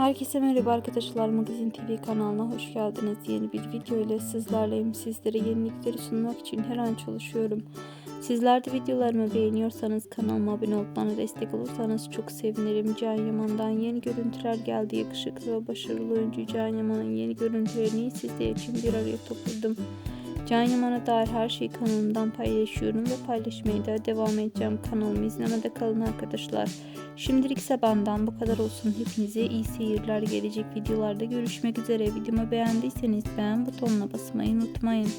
Herkese merhaba arkadaşlar Magazin TV kanalına hoş geldiniz. Yeni bir video ile sizlerleyim. Sizlere yenilikleri sunmak için her an çalışıyorum. Sizler de videolarımı beğeniyorsanız kanalıma abone olup bana destek olursanız çok sevinirim. Can Yaman'dan yeni görüntüler geldi. Yakışıklı ve başarılı oyuncu Can Yaman'ın yeni görüntülerini sizler için bir araya topladım. Can Yaman'a dair her şeyi kanalımdan paylaşıyorum ve paylaşmaya da devam edeceğim. Kanalımı izlemede kalın arkadaşlar. Şimdilik ise benden bu kadar olsun. Hepinize iyi seyirler. Gelecek videolarda görüşmek üzere. Videomu beğendiyseniz beğen butonuna basmayı unutmayın.